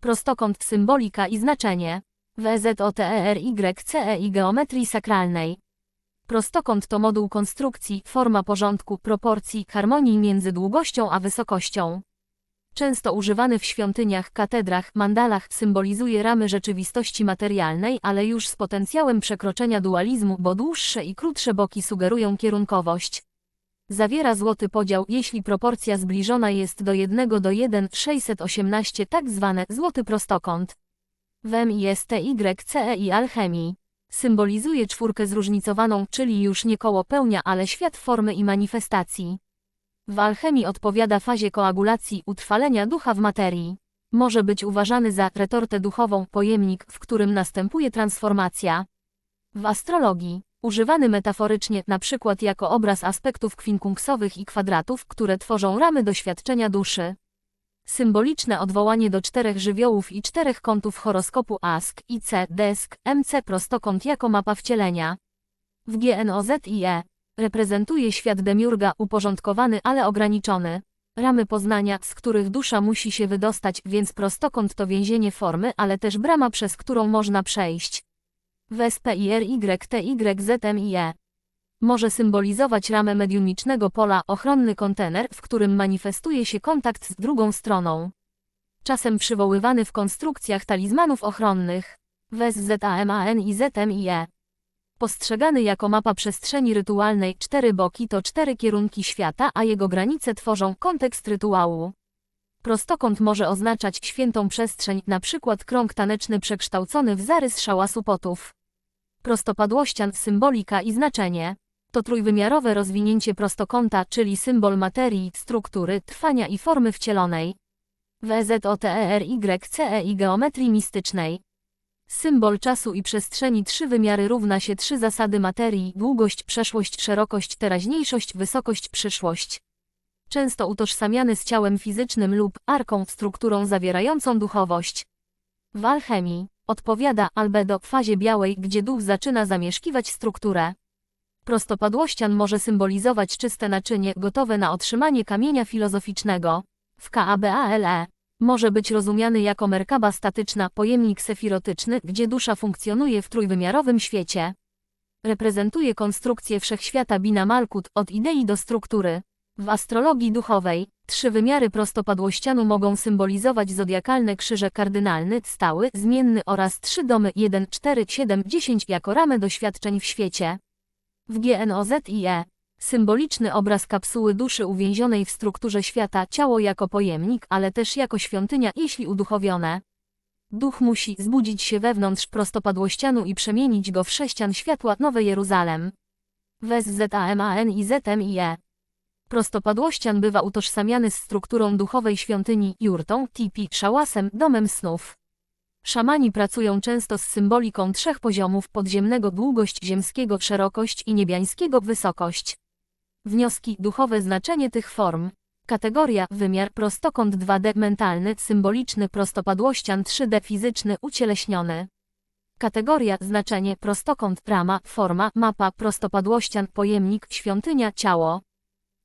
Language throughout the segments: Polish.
Prostokąt, symbolika i znaczenie. WZOTERYCE i geometrii sakralnej. Prostokąt to moduł konstrukcji, forma porządku, proporcji, harmonii między długością a wysokością. Często używany w świątyniach, katedrach, mandalach, symbolizuje ramy rzeczywistości materialnej, ale już z potencjałem przekroczenia dualizmu, bo dłuższe i krótsze boki sugerują kierunkowość. Zawiera złoty podział, jeśli proporcja zbliżona jest do 1 do 1, 618 tak zwane złoty prostokąt. W MISTYCE i alchemii. Symbolizuje czwórkę zróżnicowaną, czyli już nie koło pełnia, ale świat formy i manifestacji. W alchemii odpowiada fazie koagulacji, utrwalenia ducha w materii. Może być uważany za retortę duchową, pojemnik, w którym następuje transformacja. W astrologii, używany metaforycznie, na przykład jako obraz aspektów kwinkungsowych i kwadratów, które tworzą ramy doświadczenia duszy. Symboliczne odwołanie do czterech żywiołów i czterech kątów horoskopu ASK, IC, DESK, MC prostokąt jako mapa wcielenia. W GNOZIE reprezentuje świat demiurga uporządkowany, ale ograniczony. Ramy poznania, z których dusza musi się wydostać, więc prostokąt to więzienie formy, ale też brama, przez którą można przejść. WSPIRYTYZMIE może symbolizować ramę mediumicznego pola, ochronny kontener, w którym manifestuje się kontakt z drugą stroną. Czasem przywoływany w konstrukcjach talizmanów ochronnych. WES ZAMAN i ZMIE. Postrzegany jako mapa przestrzeni rytualnej, cztery boki to cztery kierunki świata, a jego granice tworzą kontekst rytuału. Prostokąt może oznaczać świętą przestrzeń, na przykład krąg taneczny przekształcony w zarys szałasu potów. Prostopadłościan, symbolika i znaczenie. To trójwymiarowe rozwinięcie prostokąta, czyli symbol materii, struktury, trwania i formy wcielonej. WZOTERYCE i geometrii mistycznej. Symbol czasu i przestrzeni trzy wymiary równa się trzy zasady materii, długość, przeszłość, szerokość, teraźniejszość, wysokość, przyszłość. Często utożsamiany z ciałem fizycznym lub arką, strukturą zawierającą duchowość. W alchemii odpowiada albedo fazie białej, gdzie duch zaczyna zamieszkiwać strukturę. Prostopadłościan może symbolizować czyste naczynie, gotowe na otrzymanie kamienia filozoficznego. W KABALE może być rozumiany jako merkaba statyczna, pojemnik sefirotyczny, gdzie dusza funkcjonuje w trójwymiarowym świecie. Reprezentuje konstrukcję wszechświata Bina Malkut od idei do struktury. W astrologii duchowej trzy wymiary prostopadłościanu mogą symbolizować zodiakalne krzyże kardynalny, stały, zmienny oraz trzy domy 1, 4, 7, 10 jako ramę doświadczeń w świecie. W GNOZIE symboliczny obraz kapsuły duszy uwięzionej w strukturze świata, ciało jako pojemnik, ale też jako świątynia, jeśli uduchowione. Duch musi zbudzić się wewnątrz prostopadłościanu i przemienić go w sześcian światła Nowe Jeruzalem. Wes ZAMAN i ZMIE. Prostopadłościan bywa utożsamiany z strukturą duchowej świątyni, jurtą, tipi, szałasem, domem snów. Szamani pracują często z symboliką trzech poziomów podziemnego długość ziemskiego szerokość i niebiańskiego wysokość. Wnioski duchowe znaczenie tych form. Kategoria wymiar prostokąt 2D mentalny symboliczny prostopadłościan 3D fizyczny ucieleśniony. Kategoria znaczenie prostokąt rama forma mapa prostopadłościan pojemnik świątynia ciało.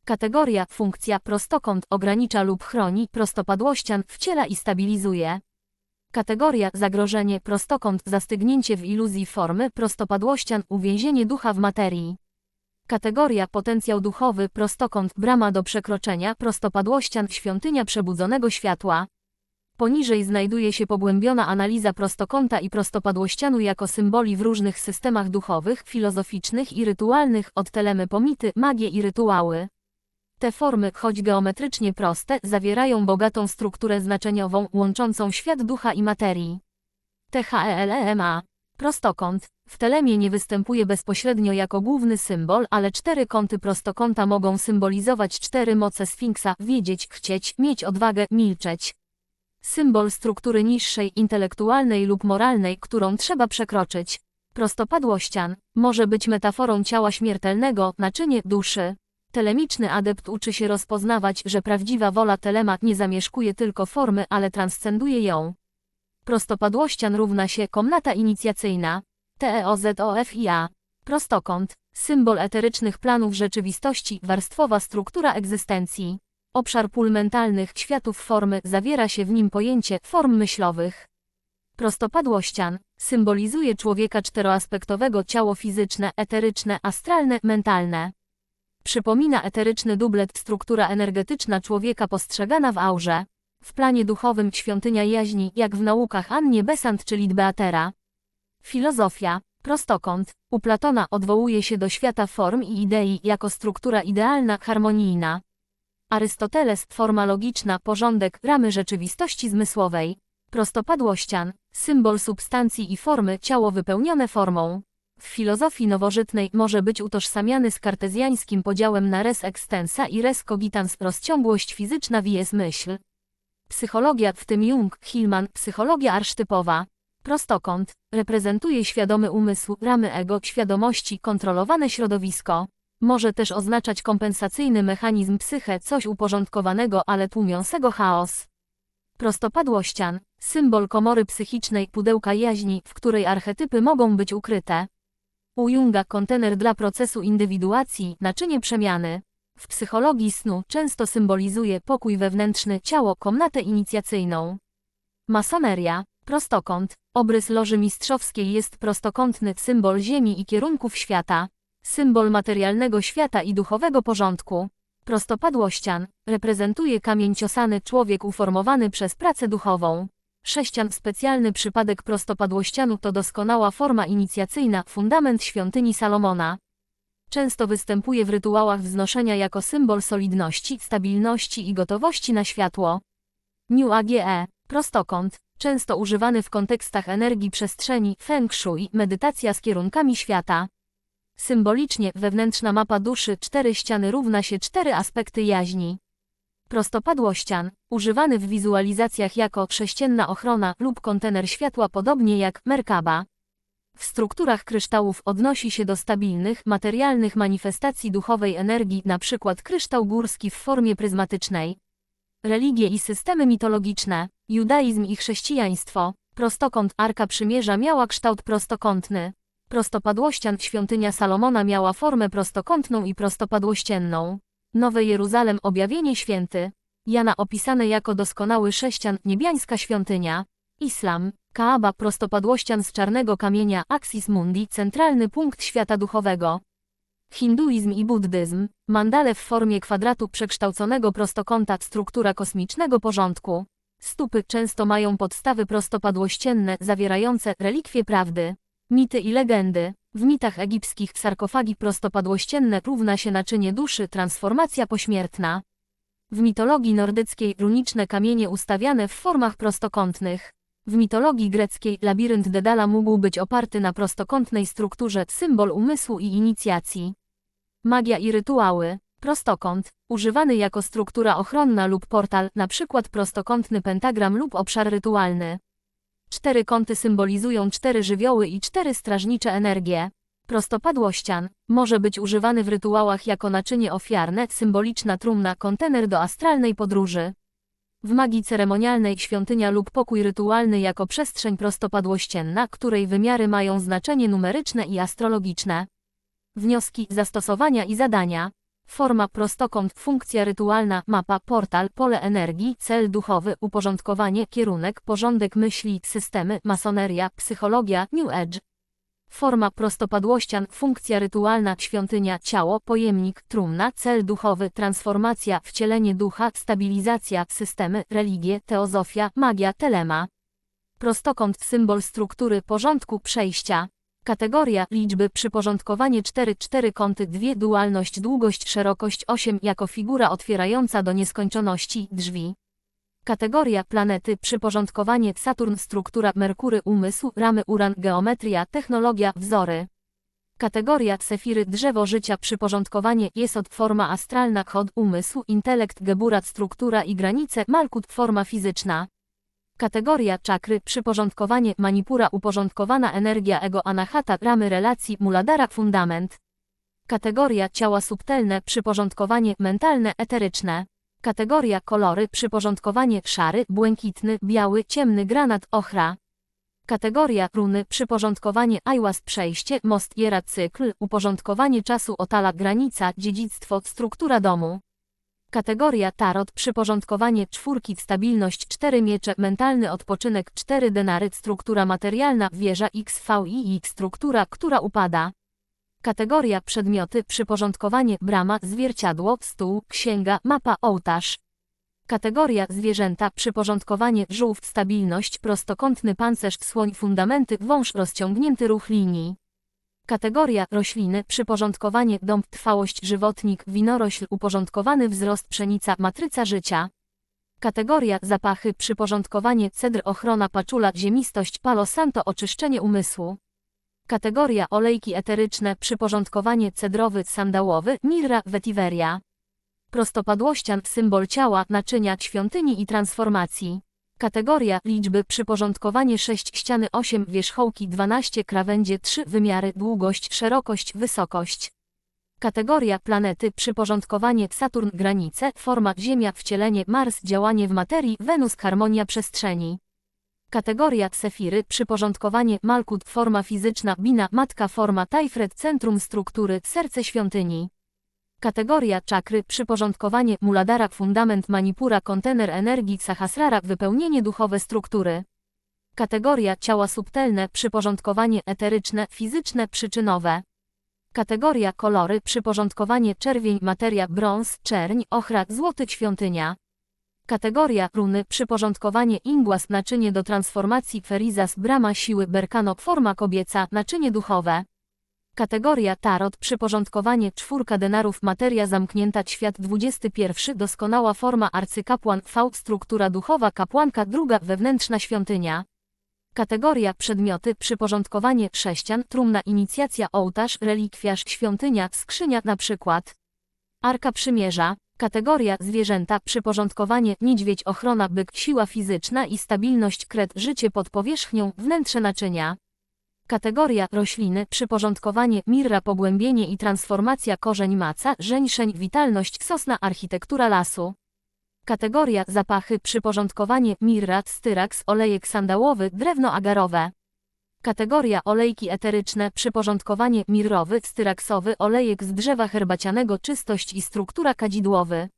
Kategoria funkcja prostokąt ogranicza lub chroni prostopadłościan wciela i stabilizuje. Kategoria zagrożenie prostokąt zastygnięcie w iluzji formy prostopadłościan uwięzienie ducha w materii. Kategoria potencjał duchowy prostokąt brama do przekroczenia prostopadłościan świątynia przebudzonego światła. Poniżej znajduje się pogłębiona analiza prostokąta i prostopadłościanu jako symboli w różnych systemach duchowych, filozoficznych i rytualnych od telemy pomity, magię i rytuały. Te formy, choć geometrycznie proste, zawierają bogatą strukturę znaczeniową, łączącą świat ducha i materii. THELEMA. Prostokąt. W telemie nie występuje bezpośrednio jako główny symbol, ale cztery kąty prostokąta mogą symbolizować cztery moce Sfinksa, wiedzieć, chcieć, mieć odwagę, milczeć. Symbol struktury niższej, intelektualnej lub moralnej, którą trzeba przekroczyć. Prostopadłościan może być metaforą ciała śmiertelnego, naczynie duszy. Telemiczny adept uczy się rozpoznawać, że prawdziwa wola telemat nie zamieszkuje tylko formy, ale transcenduje ją. Prostopadłościan równa się komnata inicjacyjna. TEOZOFIA. Prostokąt. Symbol eterycznych planów rzeczywistości, warstwowa struktura egzystencji. Obszar pól mentalnych światów formy zawiera się w nim pojęcie form myślowych. Prostopadłościan symbolizuje człowieka czteroaspektowego ciało fizyczne, eteryczne, astralne, mentalne. Przypomina eteryczny dublet struktura energetyczna człowieka postrzegana w aurze. W planie duchowym świątynia jaźni, jak w naukach Annie Besant czy Lidbeatera. Filozofia, prostokąt, u Platona odwołuje się do świata form i idei jako struktura idealna, harmonijna. Arystoteles, forma logiczna, porządek, ramy rzeczywistości zmysłowej. Prostopadłościan, symbol substancji i formy, ciało wypełnione formą. W filozofii nowożytnej może być utożsamiany z kartezjańskim podziałem na res extensa i res cogitans, rozciągłość fizyczna wies myśl. Psychologia, w tym Jung, Hillman, psychologia arsztypowa. Prostokąt, reprezentuje świadomy umysł, ramy ego, świadomości, kontrolowane środowisko. Może też oznaczać kompensacyjny mechanizm psyche, coś uporządkowanego, ale tłumiącego chaos. Prostopadłościan, symbol komory psychicznej, pudełka jaźni, w której archetypy mogą być ukryte. U Junga kontener dla procesu indywiduacji, naczynie przemiany. W psychologii snu często symbolizuje pokój wewnętrzny, ciało, komnatę inicjacyjną. Masoneria, prostokąt, obrys loży mistrzowskiej jest prostokątny, symbol ziemi i kierunków świata. Symbol materialnego świata i duchowego porządku. Prostopadłościan reprezentuje kamień ciosany człowiek uformowany przez pracę duchową. Sześcian specjalny przypadek prostopadłościanu to doskonała forma inicjacyjna, fundament świątyni Salomona. Często występuje w rytuałach wznoszenia jako symbol solidności, stabilności i gotowości na światło. New AGE, prostokąt, często używany w kontekstach energii przestrzeni, feng shui, medytacja z kierunkami świata. Symbolicznie wewnętrzna mapa duszy cztery ściany równa się cztery aspekty jaźni. Prostopadłościan, używany w wizualizacjach jako sześcienna ochrona lub kontener światła podobnie jak Merkaba. W strukturach kryształów odnosi się do stabilnych, materialnych manifestacji duchowej energii, np. kryształ górski w formie pryzmatycznej. Religie i systemy mitologiczne, judaizm i chrześcijaństwo, prostokąt Arka Przymierza miała kształt prostokątny. Prostopadłościan świątynia Salomona miała formę prostokątną i prostopadłościenną. Nowe Jeruzalem objawienie święty. Jana opisane jako doskonały sześcian, niebiańska świątynia. Islam, Kaaba prostopadłościan z czarnego kamienia, Axis Mundi, centralny punkt świata duchowego. Hinduizm i buddyzm, mandale w formie kwadratu przekształconego prostokąta, struktura kosmicznego porządku. Stupy często mają podstawy prostopadłościenne, zawierające relikwie prawdy. Mity i legendy. W mitach egipskich sarkofagi prostopadłościenne równa się naczynie duszy, transformacja pośmiertna. W mitologii nordyckiej runiczne kamienie ustawiane w formach prostokątnych. W mitologii greckiej labirynt Dedala mógł być oparty na prostokątnej strukturze, symbol umysłu i inicjacji. Magia i rytuały. Prostokąt, używany jako struktura ochronna lub portal, np. prostokątny pentagram lub obszar rytualny. Cztery kąty symbolizują cztery żywioły i cztery strażnicze energie. Prostopadłościan może być używany w rytuałach jako naczynie ofiarne, symboliczna trumna, kontener do astralnej podróży. W magii ceremonialnej świątynia lub pokój rytualny jako przestrzeń prostopadłościenna, której wymiary mają znaczenie numeryczne i astrologiczne. Wnioski, zastosowania i zadania. Forma prostokąt, funkcja rytualna, mapa, portal, pole energii, cel duchowy, uporządkowanie, kierunek, porządek myśli, systemy, masoneria, psychologia, New Age. Forma prostopadłościan, funkcja rytualna, świątynia, ciało, pojemnik, trumna, cel duchowy, transformacja, wcielenie ducha, stabilizacja, systemy, religie, teozofia, magia, telema. Prostokąt, symbol struktury, porządku, przejścia. Kategoria, liczby, przyporządkowanie 4, 4 kąty, 2, dualność, długość, szerokość 8 jako figura otwierająca do nieskończoności, drzwi. Kategoria, planety, przyporządkowanie, Saturn, struktura, Merkury, umysł, ramy, Uran, geometria, technologia, wzory. Kategoria, sefiry, drzewo życia, przyporządkowanie, Jesod, forma astralna, kod, umysł, intelekt, geburat, struktura i granice, Malkut, forma fizyczna. Kategoria czakry, przyporządkowanie, manipura, uporządkowana energia ego anahata, ramy relacji, muladara, fundament. Kategoria ciała subtelne, przyporządkowanie, mentalne, eteryczne. Kategoria kolory, przyporządkowanie, szary, błękitny, biały, ciemny, granat, ochra. Kategoria runy, przyporządkowanie, ajłas, przejście, most, jera, cykl, uporządkowanie czasu, otala, granica, dziedzictwo, struktura domu. Kategoria Tarot przyporządkowanie czwórki stabilność 4 miecze mentalny odpoczynek 4 denary struktura materialna wieża XVII struktura, która upada. Kategoria przedmioty przyporządkowanie brama zwierciadło stół księga mapa ołtarz. Kategoria zwierzęta przyporządkowanie żółw stabilność prostokątny pancerz słoń fundamenty wąż rozciągnięty ruch linii. Kategoria rośliny przyporządkowanie dąb trwałość żywotnik winorośl uporządkowany wzrost pszenica matryca życia. Kategoria zapachy przyporządkowanie cedr ochrona paczula ziemistość palo santo oczyszczenie umysłu. Kategoria olejki eteryczne przyporządkowanie cedrowy sandałowy mirra vetiveria. Prostopadłościan symbol ciała naczynia świątyni i transformacji. Kategoria liczby przyporządkowanie 6 ściany 8 wierzchołki 12 krawędzie 3 wymiary długość szerokość wysokość. Kategoria planety przyporządkowanie Saturn granice forma Ziemia wcielenie Mars działanie w materii Wenus harmonia przestrzeni. Kategoria Sefiry przyporządkowanie Malkut forma fizyczna Bina matka forma Tajfred centrum struktury serce świątyni. Kategoria czakry przyporządkowanie Muladara fundament Manipura kontener energii Sahasrara wypełnienie duchowe struktury. Kategoria ciała subtelne przyporządkowanie eteryczne fizyczne przyczynowe. Kategoria kolory przyporządkowanie czerwień materia brąz czerń ochra złoty świątynia. Kategoria runy przyporządkowanie ingłas naczynie do transformacji ferizas brama siły berkano forma kobieca naczynie duchowe. Kategoria Tarot przyporządkowanie czwórka denarów materia zamknięta świat 21 doskonała forma arcykapłan V struktura duchowa kapłanka druga wewnętrzna świątynia. Kategoria przedmioty przyporządkowanie chrześcijan trumna inicjacja ołtarz relikwiarz świątynia skrzynia na przykład. Arka Przymierza Kategoria zwierzęta przyporządkowanie niedźwiedź ochrona byk siła fizyczna i stabilność kret życie pod powierzchnią wnętrze naczynia. Kategoria rośliny przyporządkowanie mirra pogłębienie i transformacja korzeń maca żeńszeń witalność sosna architektura lasu. Kategoria zapachy przyporządkowanie mirra styraks olejek sandałowy drewno agarowe. Kategoria olejki eteryczne przyporządkowanie mirrowy styraksowy olejek z drzewa herbacianego czystość i struktura kadzidłowy.